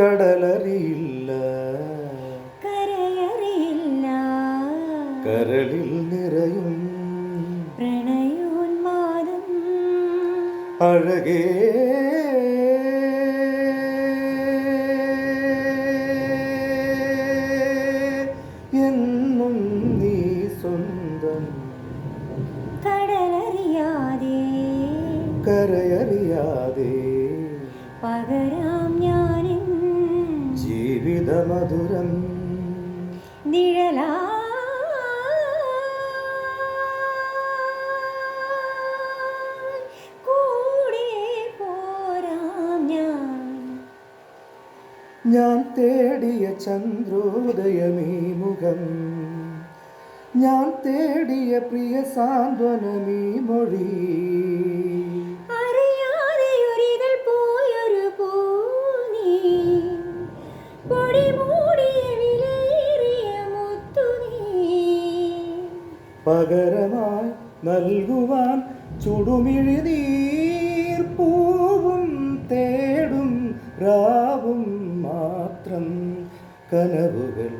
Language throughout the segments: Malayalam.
കടലറിയില്ല. കരയറിയില്ല. കരളിൽ നിറയും പ്രണയോന്മാദം. അഴകേ. എന്നും നീ സ്വന്തം കടലറിയാതെ. കരയറിയാതെ. ഞാനിൻ ജീവിതമധുരം. നിഴലാ കൂടെ പോരാം ഞാൻ. ഞാൻ തേടിയ ചന്ദ്രോദയമീ മുഖം. ഞാൻ തേടിയ പ്രിയ സാന്ത്വനമീ മൊഴി. പകരമായി നൽകുവാൻ ചുടുമിഴി നീർ പൂവും തേടും രാവും മാത്രം. കനവുകൾ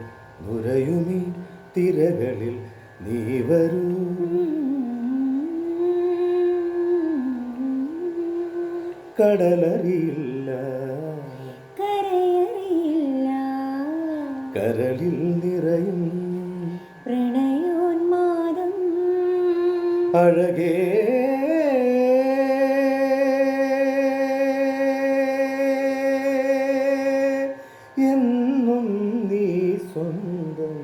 നുരയുമീ തിരകളിൽ നീ വരൂ. കടലറിയില്ല. കരയറിയില്ല അഴകേ. എന്നും നീ സ്വന്തം